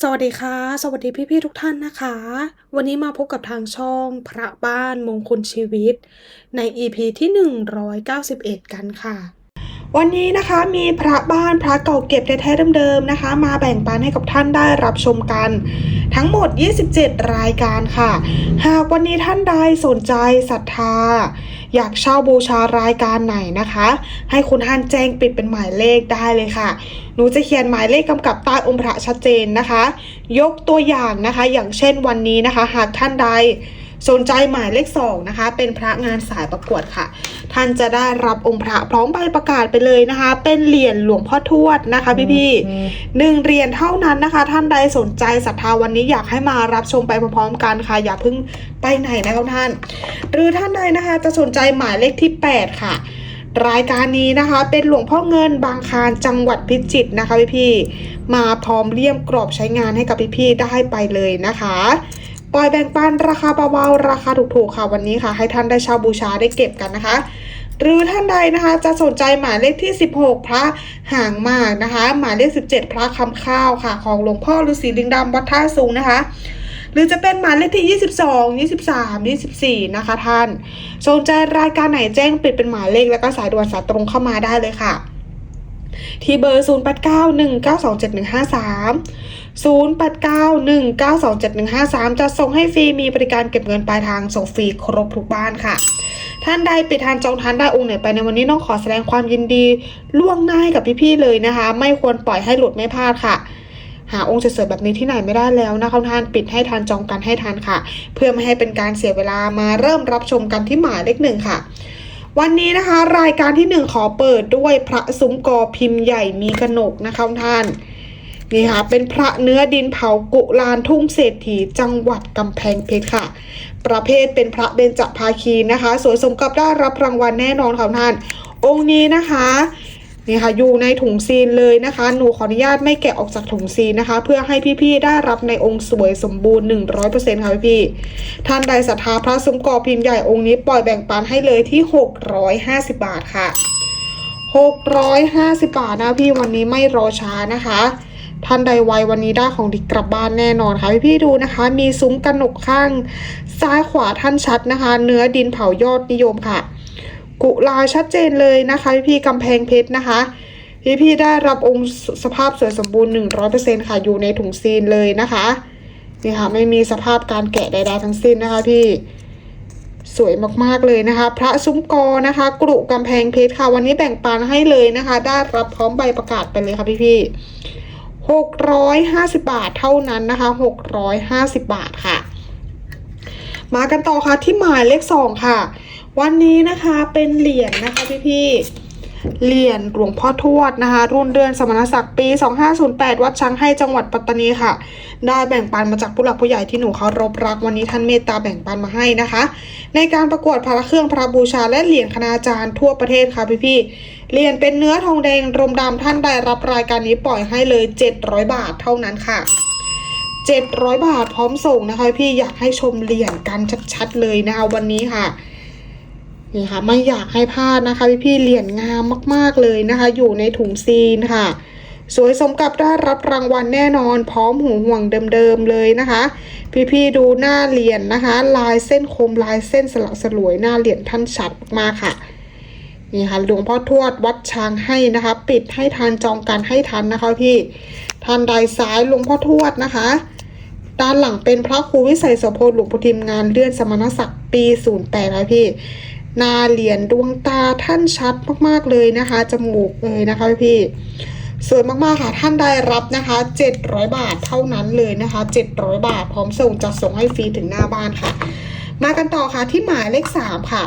สวัสดีค่ะ สวัสดีพี่ ๆ ทุกท่านนะคะ วันนี้มาพบกับทางช่องพระบ้านมงคลชีวิต ใน EP ที่ 191 กันค่ะ วันนี้นะคะมีพระบ้านพระเก่าเก็บแท้ๆเดิมๆนะคะ มาแบ่งปันให้กับท่านได้รับชมกัน ทั้งหมด 27 รายการค่ะ หากวันนี้ท่านใดสนใจศรัทธา อยากเช่าบูชารายการไหนนะคะ ให้คุณท่านแจ้งปิดเป็นหมายเลขได้เลยค่ะ หนูจะเขียนหมายเลขกำกับใต้องค์พระชัดเจนนะคะ ยกตัวอย่างนะคะ อย่างเช่นวันนี้นะคะ หากท่านใด สนใจหมายเลขสองนะคะ เป็นพระงานสายประกวดค่ะ ท่านจะได้รับองค์พระพร้อมใบประกาศไปเลยนะคะ เป็นเหรียญหลวงพ่อทวดนะคะ พี่ๆหนึ่งเหรียญเท่านั้นนะคะ ท่านใดสนใจศรัทธาวันนี้อยากให้มารับชมไปพร้อมๆกันค่ะ อย่าเพิ่งไปไหนนะคะท่าน หรือท่านใดนะคะ จะสนใจหมายเลขที่ 8 ค่ะรายการนี้นะคะเป็นหลวงพ่อเงินบางคารจังหวัดพิจิตรนะคะพี่ๆมาพร้อมเลี่ยมกรอบใช้งานให้กับพี่ๆได้ไปเลยนะคะ ปล่อยแบ่งปันราคาเบาๆ ราคาถูกๆค่ะวันนี้ค่ะ ให้ท่านได้เช่าบูชาได้เก็บกันนะคะหรือท่านใดนะคะจะสนใจหมายเลขที่ 16 พระห่างมากนะคะ หมายเลข 17 พระคำข้าวค่ะ ของหลวงพ่อฤาษีลิงดำวัดท่าสูงนะคะ หรือจะเป็นหมายเลขที่ 22 23 24 นะคะท่าน สนใจรายการไหนแจ้งปิดเป็นหมายเลขแล้วก็สายด่วนสายตรงเข้ามาได้เลยค่ะ ที่เบอร์ 0891927153 0891927153 จะส่งให้ฟรีมีบริการเก็บเงินปลายทางส่งฟรีครบทุกบ้านค่ะ ท่านใดปิดทานจองทานได้องค์ไหนไปในวันนี้น้องขอแสดงความยินดีล่วงหน้าให้กับพี่ๆเลยนะคะ ไม่ควรปล่อยให้หลุดไม่พลาดค่ะหาองค์เสวยๆแบบนี้ที่ไหนไม่ได้แล้วนะคะท่านปิดให้ทานจองกันให้ทานค่ะ เพื่อไม่ให้เป็นการเสียเวลามาเริ่มรับชมกันที่หมายเลขหนึ่งค่ะ วันนี้นะคะ รายการที่หนึ่งขอเปิดด้วยพระซุ้มกอพิมพ์ใหญ่มีกระหนกนะคะท่านนี่ค่ะเป็นพระเนื้อดินเผากุลานทุ่งเศรษฐีจังหวัดกำแพงเพชรค่ะ ประเภทเป็นพระเบญจภาคีนะคะ สวยสมกับได้รับรางวัลแน่นอนค่ะท่าน องค์นี้นะคะ นี่ค่ะอยู่ในถุงซีนเลยนะคะ หนูขออนุญาตไม่แกะออกจากถุงซีนนะคะ เพื่อให้พี่ๆได้รับในองค์สวยสมบูรณ์ 100%ค่ะพี่ๆท่านใดศรัทธาพระซุ้มกอพิมพ์ใหญ่องค์นี้ปล่อยแบ่งปันให้เลยที่ 650 บาทค่ะ 650 บาทนะพี่วันนี้ไม่รอช้านะคะท่านใดไววันนี้ได้ของดีกลับบ้านแน่นอนค่ะพี่ๆดูนะคะ มีซุ้มกระหนกข้าง ซ้ายขวาท่านชัดนะคะ เนื้อดินเผายอดนิยมค่ะ กุลาชัดเจนเลยนะคะพี่พีกำแพงเพชรนะคะพี่พี่ได้รับองค์สภาพสวยสมบูรณ์ 100%ค่ะอยู่ในถุงซีนเลยนะคะนี่ค่ะไม่มีสภาพการแกะใดๆทั้งสิ้นนะคะพี่สวยมากๆเลยนะคะ พระซุ้มกอนะคะกรุกำแพงเพชรค่ะ วันนี้แบ่งปันให้เลยนะคะ ได้รับพร้อมใบประกาศไปเลยค่ะพี่พี่หกร้อยห้าสิบาทเท่านั้นนะคะหกร้อยห้าสิบบาทค่ะ มากันต่อค่ะที่หมายเลขสองค่ะ วันนี้นะคะเป็นเหรียญนะคะพี่พี่เหรียญหลวงพ่อทวดนะคะ รุ่นเดือนสมณศักดิ์ปี 2508 วัดช้างให้จังหวัดปัตตานีค่ะ ได้แบ่งปันมาจากผู้หลักผู้ใหญ่ที่หนูเคารพรักวันนี้ท่านเมตตาแบ่งปันมาให้นะคะ ในการประกวดพระเครื่องพระบูชาและเหรียญคณาจารย์ทั่วประเทศค่ะพี่พี่เหรียญเป็นเนื้อทองแดงรมดำท่านได้รับรายการนี้ปล่อยให้เลย 700 บาทเท่านั้นค่ะ 700 บาทพร้อมส่งนะคะพี่อยากให้ชมเหรียญกันชัดๆเลยนะคะวันนี้ค่ะ นี่ค่ะไม่อยากให้พลาดนะคะพี่พี่ๆเหรียญงามมากๆเลยนะคะ อยู่ในถุงซีนค่ะ สวยสมกับได้รับรางวัลแน่นอน พร้อมหูห่วงเดิมๆเลยนะคะ พี่ๆดูหน้าเหรียญนะคะ ลายเส้นคมลายเส้นสลักสลวยหน้าเหรียญท่านชัดมากค่ะนี่ค่ะหลวงพ่อทวดวัดช้างให้นะคะ ปิดให้ทานจองกันให้ทันนะคะพี่ทานใดซ้ายหลวงพ่อทวดนะคะด้านหลังเป็นพระครูวิสัยโสพลหลวงพุทิมงานเลื่อนสมณศักดิ์ปี 08นะพี่ หนาเหรียญดวงตาท่านชัดมากๆเลยนะคะ จมูกเลยนะคะพี่สวยมากๆค่ะท่านได้รับนะคะ 700 บาทเท่านั้นเลยนะคะ 700 บาท พร้อมส่งจัดส่งให้ฟรีถึงหน้าบ้านค่ะ มากันต่อค่ะที่หมายเลข 3 ค่ะ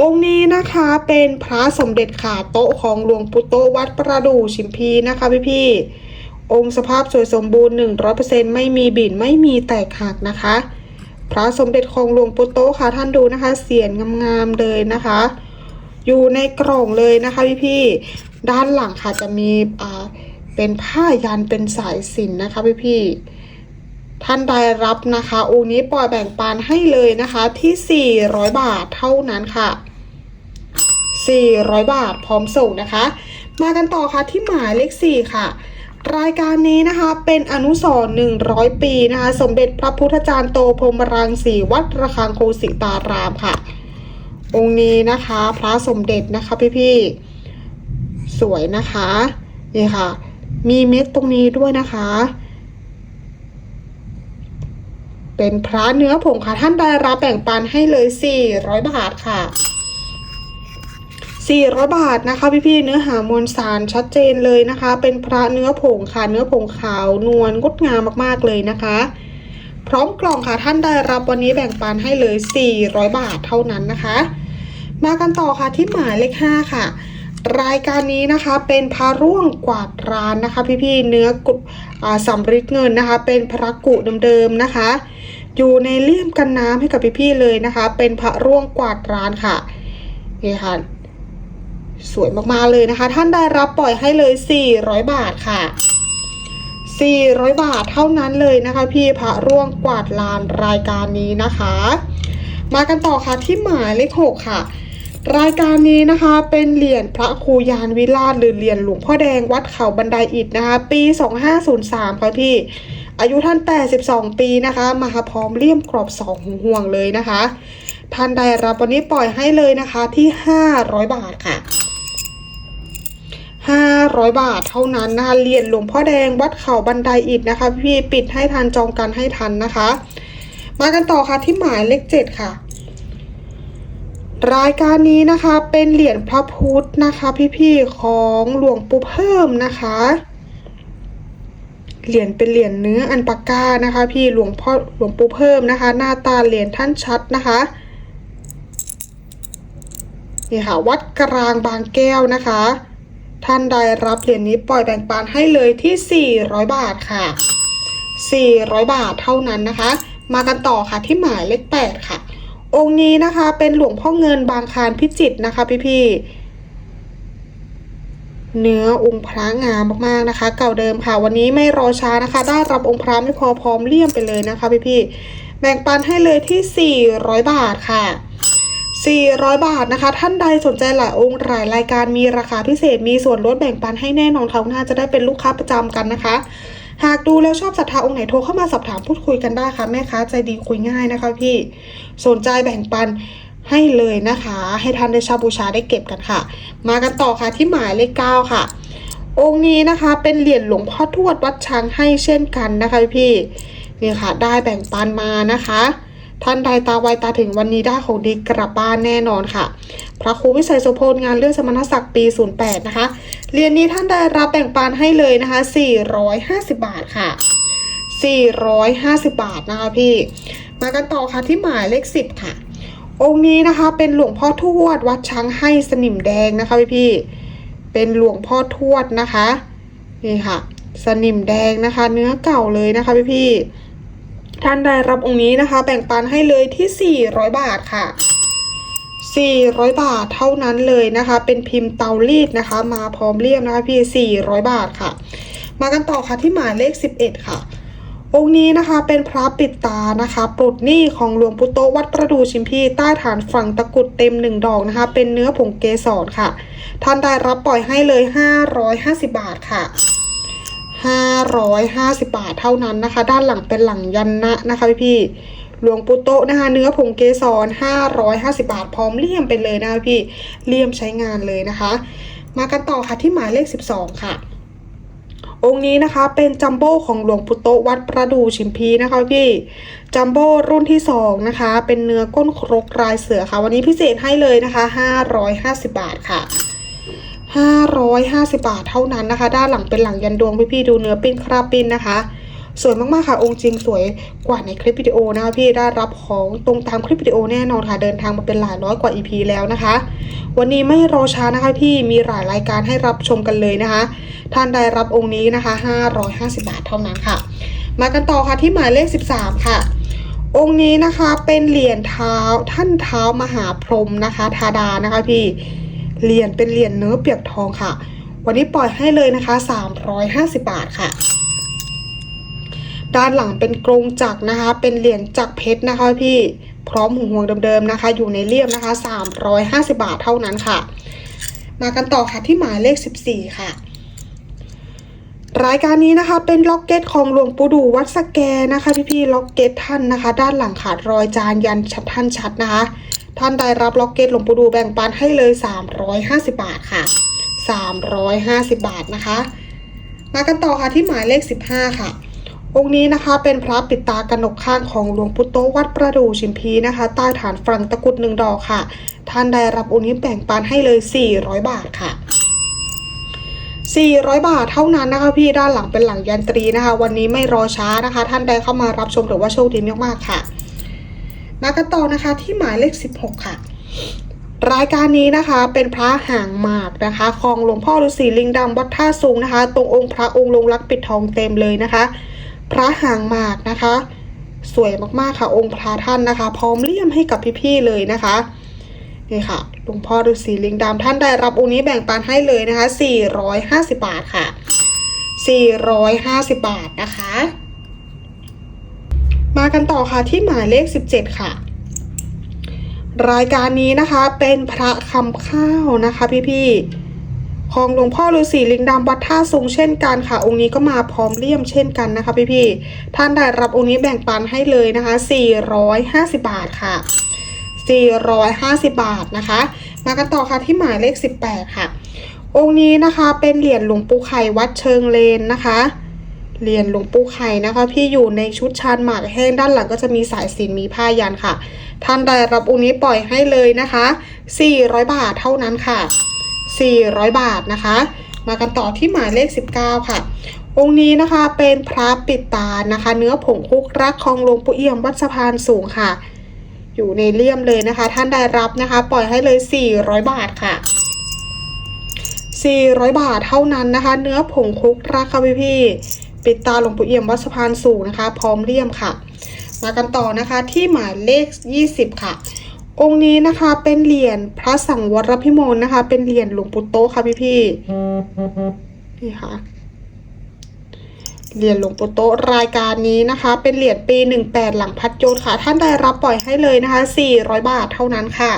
องค์นี้นะคะเป็นพระสมเด็จขาโต๊ะของหลวงปู่โตวัดประดู่ชิมพีนะคะพี่พี่องค์สภาพสวยสมบูรณ์ 100%ไม่มีบิ่นไม่มีแตกหักนะคะ พระสมเด็จของหลวงปู่โตค่ะท่านดูนะคะ เสียนงามๆเลยนะคะ อยู่ในกล่องเลยนะคะพี่พี่ด้านหลังค่ะจะมีอ่าเป็นผ้ายันเป็นสายสินนะคะพี่พี่ท่านใดรับนะคะองค์นี้ปล่อยแบ่งปันให้เลยนะคะที่ 400 บาทเท่านั้นค่ะ 400 บาทพร้อมส่งนะคะ มากันต่อค่ะที่หมายเลข4ค่ะ รายการนี้นะคะเป็นอนุสรณ์100 ปีนะคะ สมเด็จพระพุทธจารย์โตพรมรังสีวัดระฆังโคสิตารามค่ะ องค์นี้นะคะ พระสมเด็จนะคะพี่ๆ สวยนะคะนี่ค่ะ มีเม็ดตรงนี้ด้วยนะคะ เป็นพระเนื้อผงค่ะท่านได้รับแบ่งปันให้เลย 400 บาทค่ะ 400 บาทนะคะพี่ๆเนื้อหามวลสารชัดเจนเลยนะคะ เป็นพระเนื้อผงค่ะเนื้อผงขาวนวลงดงามมากๆเลยนะคะ พร้อมกล่องค่ะท่านได้รับวันนี้แบ่งปันให้เลย 400 บาทเท่านั้นนะคะ มากันต่อค่ะที่หมายเลข5ค่ะ รายการนี้นะคะเป็นพระร่วงกวาดร้านนะคะ พี่ๆเนื้อกุอสำริดเงินนะคะ เป็นพระกุเดิมๆนะคะ อยู่ในเลี่ยมกันน้ำให้กับพี่ๆเลยนะคะ เป็นพระร่วงกวาดร้านค่ะนี่ค่ะ สวยมากๆเลยนะคะ ท่านได้รับปล่อยให้เลย 400 บาทค่ะ 400 บาทเท่านั้นเลยนะคะ พี่พระร่วงกวาดลานรายการนี้นะคะ มากันต่อค่ะที่หมายเลข 6 ค่ะ รายการนี้นะคะเป็นเหรียญพระครูยานวิราชหรือเหรียญหลวงพ่อแดงวัดเขาบันไดอิฐนะคะ ปี 2503ค่ะพี่ อายุท่าน 82 ปีนะคะ มาพร้อมเลี่ยมกรอบสองห่วงเลยนะคะท่านได้รับวันนี้ปล่อยให้เลยนะคะที่ 500 บาทค่ะ 500 บาทเท่านั้นนะคะเหรียญหลวงพ่อแดงวัดเขาบันไดอิฐนะคะพี่ปิดให้ทันจองกันให้ทันนะคะ มากันต่อค่ะที่หมายเลขเจ็ดค่ะ รายการนี้นะคะเป็นเหรียญพระพุทธนะคะพี่ๆของหลวงปู่เพิ่มนะคะเหรียญเป็นเหรียญเนื้ออันปากกานะคะ พี่หลวงพ่อหลวงปู่เพิ่มนะคะ หน้าตาเหรียญท่านชัดนะคะนี่ค่ะวัดกลางบางแก้วนะคะ ท่านได้รับเหรียญนี้ปล่อยแบ่งปันให้เลยที่ 400 บาทค่ะ 400 บาทเท่านั้นนะคะ มากันต่อค่ะที่หมายเลข8ค่ะ องค์นี้นะคะเป็นหลวงพ่อเงินบางคารพิจิตรนะคะพี่ๆเนื้อองค์พระงามมากๆนะคะ เก่าเดิมค่ะวันนี้ไม่รอช้านะคะ ได้รับองค์พระไม่พอพร้อมเลี่ยมไปเลยนะคะพี่ๆแบ่งปันให้เลยที่ 400 บาทค่ะ 400 บาทนะคะ ท่านใดสนใจหลายองค์หลายรายการมีราคาพิเศษ มีส่วนลดแบ่งปันให้แน่นอนคราหน้าจะได้เป็นลูกค้าประจำกันนะคะ หากดูแล้วชอบศรัทธาองค์ไหนโทรเข้ามาสอบถามพูดคุยกันได้ค่ะแม่ค้าใจดีคุยง่ายนะคะ พี่สนใจแบ่งปันให้เลยนะคะ ให้ท่านได้ชาบูชาได้เก็บกันค่ะ มากันต่อค่ะที่หมายเลขเก้าค่ะ องค์นี้นะคะเป็นเหรียญหลวงพ่อทวดวัดช้างให้เช่นกันนะคะพี่นี่ค่ะ ได้แบ่งปันมานะคะ ท่านใดตาไวตาถึงวันนี้ได้ของดีกลับบ้านแน่นอนค่ะ พระครูวิสัยโสพลงานเรื่องสมณศักดิ์ปี 08 นะคะ เรียญนี้ท่านได้รับแบ่งปันให้เลยนะคะ 450 บาทค่ะ 450 บาทนะคะพี่ มากันต่อค่ะที่หมายเลข 10 ค่ะ องค์นี้นะคะเป็นหลวงพ่อทวดวัดช้างให้สนิมแดงนะคะพี่พี่ เป็นหลวงพ่อทวดนะคะ นี่ค่ะ สนิมแดงนะคะ เนื้อเก่าเลยนะคะพี่พี่ ท่านได้รับองค์นี้นะคะ แบ่งปันให้เลยที่ 400 บาทค่ะ 400 บาทเท่านั้นเลยนะคะ เป็นพิมพ์เตารีดนะคะ มาพร้อมเลี่ยมนะคะพี่ 400 บาทค่ะ มากันต่อค่ะที่หมายเลข 11 ค่ะ องค์นี้นะคะเป็นพระปิดตานะคะปลดหนี้ของหลวงปู่โตวัดประดูชิมพีใต้ฐานฝั่งตะกุดเต็มหนึ่งดอกนะคะ เป็นเนื้อผงเกสรค่ะ ท่านได้รับปล่อยให้เลย 550 บาทค่ะ 550 บาทเท่านั้นนะคะ ด้านหลังเป็นหลังยันนะนะคะพี่พี่หลวงปู่โตะนะคะเนื้อผงเกสร 550 บาท พร้อมเลี่ยมไปเลยนะคะพี่เลี่ยมใช้งานเลยนะคะ มากันต่อค่ะที่หมายเลข 12 ค่ะ องค์นี้นะคะเป็นจัมโบ้ของหลวงปู่โตะวัดประดูชิมพีนะคะพี่จัมโบ้รุ่นที่สองนะคะ เป็นเนื้อก้นครกลายเสือค่ะ วันนี้พิเศษให้เลยนะคะ 550 บาทค่ะ 550 บาทเท่านั้นนะคะ ด้านหลังเป็นหลังยันดวงพี่ๆดูเนื้อปิ้นคราบปิ้นนะคะสวยมากๆค่ะ องค์จริงสวยกว่าในคลิปวิดีโอนะคะพี่ได้รับของตรงตามคลิปวิดีโอแน่นอนค่ะ เดินทางมาเป็นหลายร้อยกว่า EP แล้วนะคะ วันนี้ไม่รอช้านะคะพี่มีหลายรายการให้รับชมกันเลยนะคะ ท่านได้รับองค์นี้นะคะ 550 บาทเท่านั้นค่ะ มากันต่อค่ะที่หมายเลข 13 ค่ะ องค์นี้นะคะเป็นเหรียญเท้าท่านเท้ามหาพรหมนะคะทาดานะคะพี่ เหรียญเป็นเหรียญเนื้อเปียกทองค่ะ วันนี้ปล่อยให้เลยนะคะ 350 บาทค่ะ ด้านหลังเป็นกรงจักรนะคะ เป็นเหรียญจักรเพชรนะคะ พี่พร้อมหูห่วงเดิมๆนะคะ อยู่ในเลี่ยมนะคะ 350 บาทเท่านั้นค่ะ มากันต่อค่ะที่หมายเลข 14 ค่ะรายการนี้นะคะเป็นล็อกเก็ตของหลวงปู่ดูวัดสแกนะคะพี่พี่ๆล็อกเก็ตท่านนะคะ ด้านหลังขาดรอยจานยันชัดท่านชัดนะคะ ท่านได้รับล็อกเก็ตหลวงปู่ดูแบ่งปันให้เลย 350 บาทค่ะ 350 บาทนะคะ มากันต่อค่ะที่หมายเลข 15 ค่ะ องค์นี้นะคะเป็นพระปิดตากนกข้างของหลวงปู่โตวัดประดู่ชิมพีนะคะ ใต้ฐานฝรั่งตะกุดหนึ่งดอกค่ะ ท่านได้รับองค์นี้แบ่งปันให้เลย 400 บาทค่ะ400 บาทเท่านั้นนะคะพี่ด้านหลังเป็นหลังยันตรีนะคะ วันนี้ไม่รอช้านะคะ ท่านใดเข้ามารับชมถือว่าโชคดีมากๆค่ะ มากันต่อนะคะที่หมายเลข 16 ค่ะ รายการนี้นะคะเป็นพระห่างหมากนะคะของหลวงพ่อฤาษีลิงดำวัดท่าสูงนะคะ ตรงองค์พระองค์ลงรักปิดทองเต็มเลยนะคะ พระห่างหมากนะคะ สวยมากๆค่ะองค์พระท่านนะคะ พร้อมเลี่ยมให้กับพี่ๆเลยนะคะนี่ค่ะหลวงพ่อฤาษีลิงดำท่านได้รับองค์นี้แบ่งปันให้เลยนะคะ 450 บาทค่ะ 450 บาทนะคะ มากันต่อค่ะที่หมายเลข 17 ค่ะ รายการนี้นะคะเป็นพระคำข้าวนะคะพี่ๆของหลวงพ่อฤาษีลิงดำวัดท่าสูงเช่นกันค่ะ องค์นี้ก็มาพร้อมเลี่ยมเช่นกันนะคะพี่ๆท่านได้รับองค์นี้แบ่งปันให้เลยนะคะ 450 บาทค่ะ 450 บาทนะคะ มากันต่อค่ะที่หมายเลข 18 ค่ะ องค์นี้นะคะเป็นเหรียญหลวงปู่ไข่วัดเชิงเลนนะคะ เรียญหลวงปู่ไข่นะคะ พี่อยู่ในชุดชานหมากแห้งด้านหลังก็จะมีสายสินมีผ้ายันค่ะ ท่านได้รับองค์นี้ปล่อยให้เลยนะคะ 400 บาทเท่านั้นค่ะ 400 บาทนะคะ มากันต่อที่หมายเลข 19 ค่ะ องค์นี้นะคะเป็นพระปิดตานะคะ เนื้อผงคุกรักของหลวงปู่เอี่ยมวัดสะพานสูงค่ะ อยู่ในเลี่ยมเลยนะคะ ท่านได้รับนะคะ ปล่อยให้เลย 400 บาทค่ะ400 บาทเท่านั้นนะคะ เนื้อผงคุกราคาพี่พี่ ปิดตาหลวงปู่เอี่ยมวัดสะพานสูงนะคะ พร้อมเลี่ยมค่ะ มากันต่อนะคะที่หมายเลข 20 ค่ะ องค์นี้นะคะเป็นเหรียญพระสังวรพิมลนะคะ เป็นเหรียญหลวงปู่โตค่ะพี่พี่นี่ค่ะเหรียญหลวงปู่โตรายการนี้นะคะ เป็นเหรียญปี 18 หลังพัดโยนค่ะ ท่านได้รับปล่อยให้เลยนะคะ 400 บาทเท่านั้นค่ะ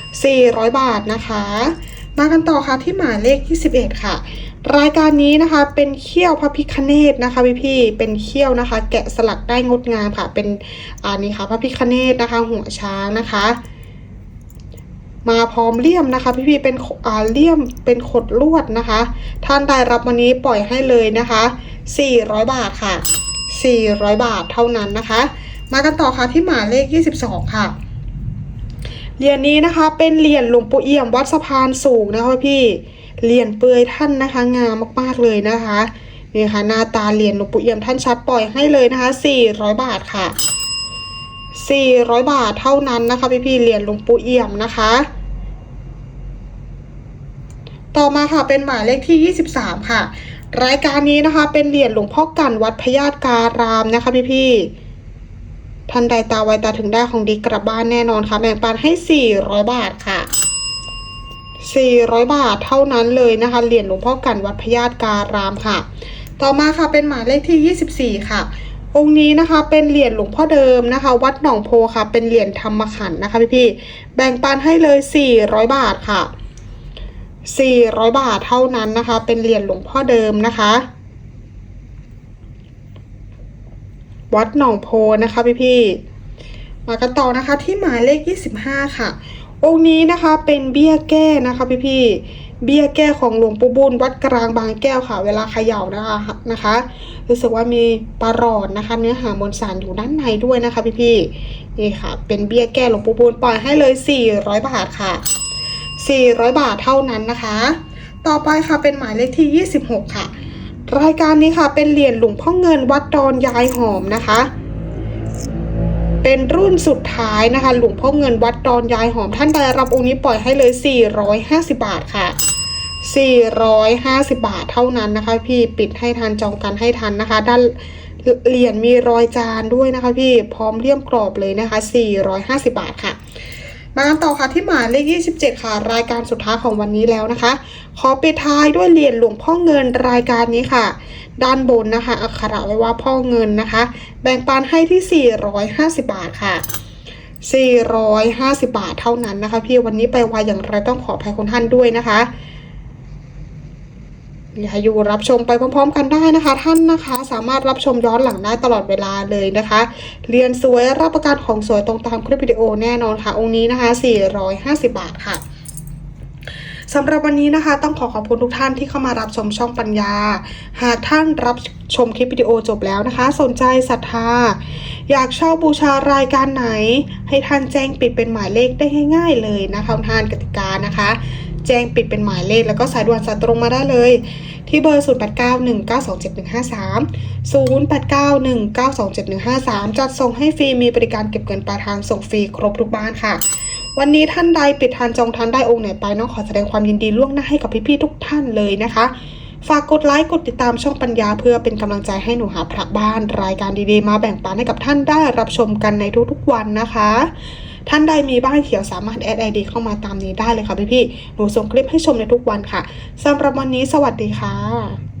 400 บาทนะคะ มากันต่อค่ะที่หมายเลข 21 ค่ะ รายการนี้นะคะเป็นเขี้ยวพระพิคเนตนะคะพี่พี่เป็นเขี้ยวนะคะ แกะสลักได้งดงามค่ะ เป็นอ่านี่ค่ะพระพิคเนตนะคะ หัวช้างนะคะ มาพร้อมเลี่ยมนะคะ พี่พี่เป็นอ่าเลี่ยมเป็นขดลวดนะคะ ท่านได้รับวันนี้ปล่อยให้เลยนะคะ400 บาทค่ะ 400 บาทเท่านั้นนะคะ มากันต่อค่ะที่หมายเลข 22 ค่ะเหรียญนี้นะคะ เป็นเหรียญหลวงปู่เอี่ยมวัดสะพานสูงนะคะพี่ เหรียญเปลือยท่านนะคะ งามมากๆเลยนะคะนี่ค่ะหน้าตาเหรียญหลวงปู่เอี่ยมท่านชัดปล่อยให้เลยนะคะ 400 บาทค่ะ 400 บาทเท่านั้นนะคะ พี่พี่ๆเหรียญหลวงปู่เอี่ยมนะคะ ต่อมาค่ะเป็นหมายเลขที่ 23 ค่ะ รายการนี้นะคะ เป็นเหรียญหลวงพ่อกันวัดพญาตการามนะคะ พี่พี่ๆท่านใดตาไวตาถึงได้ของดีกลับบ้านแน่นอนค่ะ แบ่งปันให้ 400 บาทค่ะ 400 บาทเท่านั้นเลยนะคะ เหรียญหลวงพ่อกันวัดพญาตการามค่ะ ต่อมาค่ะเป็นหมายเลขที่ 24 ค่ะ องค์นี้นะคะเป็นเหรียญหลวงพ่อเดิมนะคะ วัดหนองโพค่ะ เป็นเหรียญธรรมขันนะคะพี่พี่ๆแบ่งปันให้เลย 400 บาทค่ะ 400 บาทเท่านั้นนะคะ เป็นเหรียญหลวงพ่อเดิมนะคะ วัดหนองโพนะคะพี่พี่ๆมากันต่อนะคะที่หมายเลข 25 ค่ะ องค์นี้นะคะเป็นเบี้ยแก้นะคะพี่พี่เบี้ยแก้ของหลวงปู่บุญวัดกลางบางแก้วค่ะ เวลาเขย่านะคะนะคะรู้สึกว่ามีปลาหลอดนะคะ เนื้อหามวลสารอยู่ด้านในด้วยนะคะพี่พี่นี่ค่ะ เป็นเบี้ยแก้หลวงปู่บุญปล่อยให้เลย 400 บาทค่ะ 400 บาทเท่านั้นนะคะ ต่อไปค่ะเป็นหมายเลขที่ 26 ค่ะ รายการนี้ค่ะเป็นเหรียญหลวงพ่อเงินวัดดอนยายหอมนะคะ เป็นรุ่นสุดท้ายนะคะ หลวงพ่อเงินวัดดอนยายหอมท่านใดรับองค์นี้ปล่อยให้เลย 450 บาทค่ะ 450 บาทเท่านั้นนะคะ พี่ปิดให้ทันจองกันให้ทันนะคะ ด้านเหรียญมีรอยจานด้วยนะคะ พี่พร้อมเลี่ยมกรอบเลยนะคะ 450 บาทค่ะ มากันต่อค่ะที่หมายเลข 27 ค่ะ รายการสุดท้ายของวันนี้แล้วนะคะ ขอปิดท้ายด้วยเหรียญหลวงพ่อเงินรายการนี้ค่ะ ด้านบนนะคะอักขระไว้ว่าพ่อเงินนะคะ แบ่งปันให้ที่ 450 บาทค่ะ 450 บาทเท่านั้นนะคะ พี่วันนี้ไปไวอย่างไรต้องขออภัยคุณท่านด้วยนะคะ อย่าอยู่รับชมไปพร้อม ๆ กันได้นะคะ ท่านนะคะ สามารถรับชมย้อนหลังได้ตลอดเวลาเลยนะคะ เรียนสวยรับประกันของสวยตรงตามคลิปวิดีโอแน่นอนค่ะ องค์นี้นะคะ 450 บาทค่ะสำหรับวันนี้นะคะ ต้องขอขอบคุณทุกท่านที่เข้ามารับชมช่องปัญญา หากท่านรับชมคลิปวิดีโอจบแล้วนะคะ สนใจศรัทธา อยากเช่าบูชารายการไหน ให้ท่านแจ้งปิดเป็นหมายเลขได้ง่าย ๆ เลยนะคะท่านกติกานะคะ แจ้งปิดเป็นหมายเลข แล้วก็สายด่วนสายตรงมาได้เลย ที่เบอร์ 0891927153 0891927153 จัดส่งให้ฟรีมีบริการเก็บเงินปลายทางส่งฟรีครบทุกบ้านค่ะ วันนี้ท่านใดปิดทานจองทานได้องค์ไหนไปน้องขอแสดงความยินดีล่วงหน้าให้กับพี่ๆทุกท่านเลยนะคะ ฝากกดไลค์กดติดตามช่องปัญญาเพื่อเป็นกำลังใจให้หนูหาพระบ้าน รายการดีๆ มาแบ่งปันให้กับท่านได้รับชมกันในทุกๆวันนะคะ ท่านใดมีบ้านเขียวสามารถแอดไอดีเข้ามาตามนี้ได้เลยค่ะพี่พี่หนูส่งคลิปให้ชมในทุกวันค่ะสำหรับวันนี้สวัสดีค่ะ